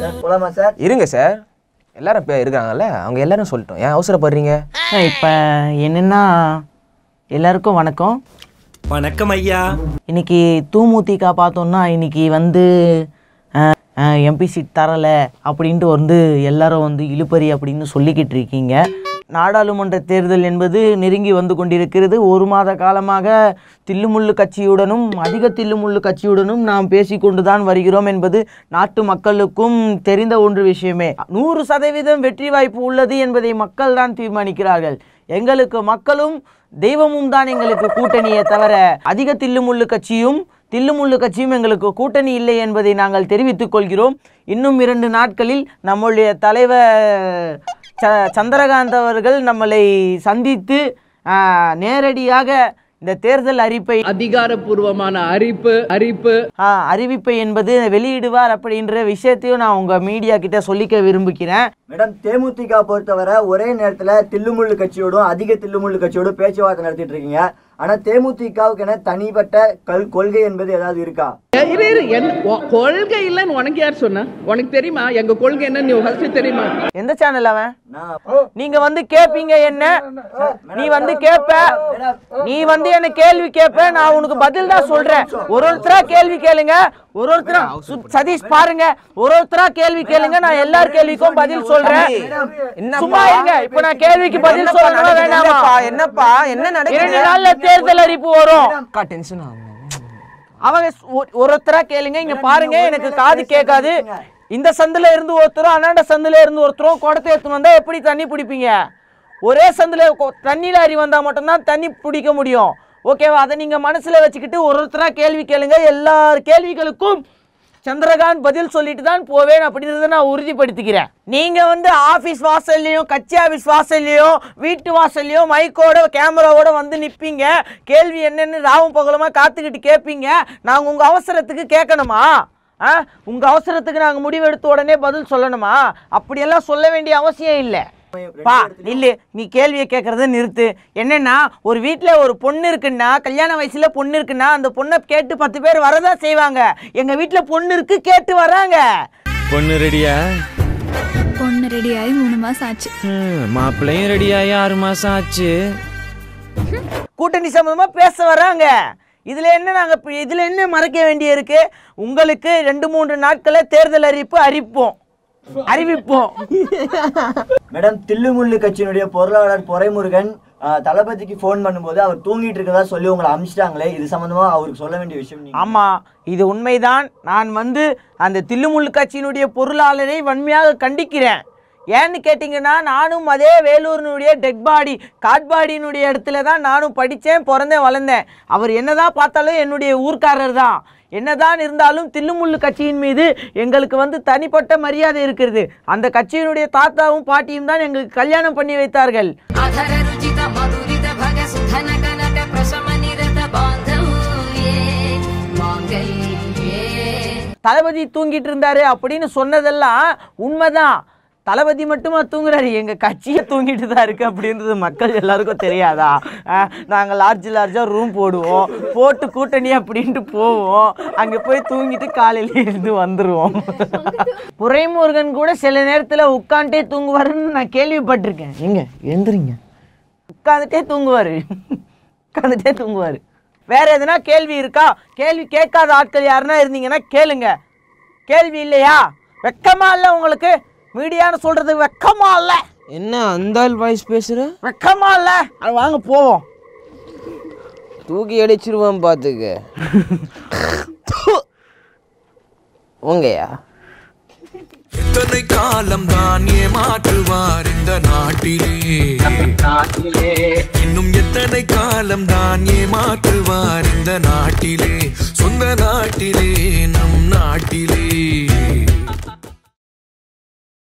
Sir போலாமா sir? இருங்க sir. எல்லாரும் இப்போ இருக்காங்கல்ல அவங்க எல்லாரும் சொல்லிட்டோம். ஏன் அவசரப்படுறீங்க? இப்போ என்னென்னா எல்லாருக்கும் வணக்கம். வணக்கம் ஐயா. இன்னைக்கு தூமுதிக பார்த்தோம்னா இன்னைக்கு வந்து எம்பி சீட் தரலை அப்படின்ட்டு வந்து எல்லாரும் வந்து இழுபறி அப்படின்னு சொல்லிக்கிட்டு இருக்கீங்க. நாடாளுமன்ற தேர்தல் என்பது நெருங்கி வந்து கொண்டிருக்கிறது. ஒரு மாத காலமாக தில்லுமுள்ளு கட்சியுடனும் அதிக தில்லுமுள்ளு கட்சியுடனும் நாம் பேசிக்கொண்டுதான் வருகிறோம் என்பது நாட்டு மக்களுக்கும் தெரிந்த ஒன்று விஷயமே. நூறு சதவீதம் வெற்றி வாய்ப்பு உள்ளது என்பதை மக்கள் தான் தீர்மானிக்கிறார்கள். எங்களுக்கு மக்களும் தெய்வமும் தான் எங்களுக்கு கூட்டணியை தவிர அதிக தில்லுமுள்ளு கட்சியும் தில்லுமுள்ளு கட்சியும் எங்களுக்கு கூட்டணி இல்லை என்பதை நாங்கள் தெரிவித்துக் கொள்கிறோம். இன்னும் இரண்டு நாட்களில் நம்முடைய தலைவர் ச சந்திரகாந்த் அவர்கள் நம்மளை சந்தித்து நேரடியாக இந்த தேர்தல் அறிப்பை அதிகாரப்பூர்வமான அறிப்பு அறிப்பு. ஆ, அறிவிப்பை என்பது வெளியிடுவார் அப்படின்ற விஷயத்தையும் நான் உங்கள் மீடியா கிட்ட சொல்லிக்க விரும்புகிறேன். மேடம் தேமுதிக பொறுத்தவரை ஒரே நேரத்துல தில்லுமுள்ளு கட்சியோடும் அதிக தில்லுமுள்ளு கட்சியோடும் பேச்சுவார்த்தை நடத்திட்டு இருக்கீங்க. ஆனா தேமுதிகவுக்கு என தனிப்பட்ட கல் கொள்கை என்பது ஏதாவது இருக்கா? இரு இரு. என் கொள்கை இல்லைன்னு உனக்கு யார் சொன்னா? உனக்கு தெரியுமா? எங்க கொள்கை என்ன நீ ஃபர்ஸ்ட் தெரியுமா? எந்த சேனல் அவன்? நான் நீங்க வந்து கேப்பீங்க என்ன? நீ வந்து கேப்ப. நீ வந்து என்ன கேள்வி கேப்ப? நான் உனக்கு பதில் தான் சொல்றேன். ஒரு ஒருத்தரா கேள்வி கேளுங்க. ஒரு ஒருத்தரா சதீஷ் பாருங்க. ஒரு ஒருத்தரா கேள்வி கேளுங்க. நான் எல்லார் கேள்விக்கும் பதில் சொல்றேன். சும்மா இருங்க. இப்ப நான் கேள்விக்கு பதில் சொல்லணுமா வேணாமா? என்னப்பா என்ன இரண்டு நடக்குது நாள்ல தேர்தல் அறிப்பு வரும். டென்ஷன் ஆகும் அவங்க ஒருத்தரா கேளுங்க இங்க பாருங்க எனக்கு காது கேட்காது. இந்த சந்துல இருந்து ஒருத்தரும் அண்ணாண்ட சந்துல இருந்து ஒருத்தரும் குடத்தை எடுத்துன்னு வந்தா எப்படி தண்ணி பிடிப்பீங்க? ஒரே சந்துல கொ- தண்ணியில அறி வந்தா மட்டும்தான் தண்ணி பிடிக்க முடியும். ஓகேவா? அதை நீங்க மனசுல வச்சுக்கிட்டு ஒரு ஒருத்தரா கேள்வி கேளுங்க. எல்லார் கேள்விகளுக்கும் சந்திரகாந்த் பதில் சொல்லிட்டு தான் போவேன் அப்படின்றத நான் உறுதிப்படுத்திக்கிறேன். நீங்க வந்து ஆபீஸ் வாசல்லையும் கட்சி ஆபீஸ் வாசல்லையும் வீட்டு வாசல்லையும் மைக்கோட கேமராவோட வந்து நிப்பீங்க. கேள்வி என்னன்னு ராவும் பகலுமா காத்துக்கிட்டு கேட்பீங்க நாங்க உங்க அவசரத்துக்கு கேட்கணுமா ஆ? உங்க அவசரத்துக்கு நாங்க முடிவெடுத்த உடனே பதில் சொல்லணுமா? அப்படியெல்லாம் சொல்ல வேண்டிய அவசியம் இல்லை. பா நில்லு. நீ கேள்வியை கேட்கறத நிறுத்து. என்னன்னா ஒரு வீட்டில் ஒரு பொண்ணு இருக்குன்னா கல்யாண வயசுல பொண்ணு இருக்குன்னா அந்த பொண்ணை கேட்டு பத்து பேர் வரதான் செய்வாங்க. எங்க வீட்டில் பொண்ணு இருக்கு கேட்டு வராங்க. பொண்ணு ரெடியா? பொண்ணு ரெடியாகி மூணு மாசம் ஆச்சு. மாப்பிள்ளையும் ரெடியாகி ஆறு மாசம் ஆச்சு. கூட்டணி சம்பந்தமா பேச வராங்க. இதுல என்ன நாங்க இப்ப- இதுல என்ன மறைக்க வேண்டிய இருக்கு உங்களுக்கு ரெண்டு மூன்று நாட்கள தேர்தல் அறிவிப்பு அறிவிப்போம். அறிவிப்போம். மேடம் தில்லுமுள்ளு கட்சியினுடைய பொருளாளர் பொறைமுருகன் தளபதிக்கு ஃபோன் பண்ணும்போது அவர் தூங்கிட்டு இருக்கதா சொல்லி உங்களை அமிச்சிட்டாங்களே. இது சம்பந்தமா அவருக்கு சொல்ல வேண்டிய விஷயம் நீங்க. ஆமா இது உண்மைதான். நான் வந்து அந்த தில்லுமுள்ளு கட்சியினுடைய பொருளாளரை வன்மையாக கண்டிக்கிறேன். ஏன்னு கேட்டிங்கன்னா நானும் அதே வேலூரினுடைய டெட் பாடி காட்பாடியினுடைய இடத்துல தான் நானும் படித்தேன் பிறந்தேன் வளர்ந்தேன். அவர் என்னதான் பார்த்தாலும் என்னுடைய ஊர்க்காரர் தான். என்னதான் இருந்தாலும் தில்லுமுள்ளு கட்சியின் மீது எங்களுக்கு வந்து தனிப்பட்ட மரியாதை இருக்கிறது. அந்த கட்சியினுடைய தாத்தாவும் பாட்டியும் தான் எங்களுக்கு கல்யாணம் பண்ணி வைத்தார்கள். தளபதி தூங்கிட்டு இருந்தாரு அப்படின்னு சொன்னதெல்லாம் உண்மைதான். தளபதி மட்டுமா தூங்குறாரு? எங்க கட்சியை தூங்கிட்டு தான் இருக்கு அப்படின்றது மக்கள் எல்லாருக்கும் தெரியாதா? நாங்கள் லார்ஜ் லார்ஜா ரூம் போடுவோம். போட்டு கூட்டணி அப்படின்ட்டு போவோம். அங்க போய் தூங்கிட்டு காலையில இருந்து வந்துருவோம். புரைமுருகன் கூட சில நேரத்துல உட்காந்துட்டே தூங்குவாருன்னு நான் கேள்விப்பட்டிருக்கேன். எங்க? எழுந்துறீங்க உட்காந்துட்டே தூங்குவாரு. உட்காந்துட்டே தூங்குவாரு. வேற எதுனா கேள்வி இருக்கா? கேள்வி கேட்காத ஆட்கள் யாருன்னா இருந்தீங்கன்னா கேளுங்க. கேள்வி இல்லையா? வெக்கமா இல்ல உங்களுக்கு? மீடியான்னு சொல்றது வெக்கமா இல்ல. என்ன அந்த வாய்ஸ் பேசுற? வெக்கமா இல்ல. அது வாங்க போவோம். தூக்கி அடிச்சிருவான் பாத்துக்க. உங்கயா? இத்தனை காலம் தான் ஏமாற்றுவார் இந்த நாட்டிலே. இன்னும் எத்தனை காலம் தான் ஏமாற்றுவார் இந்த நாட்டிலே. சொந்த நாட்டிலே நம் நாட்டிலே.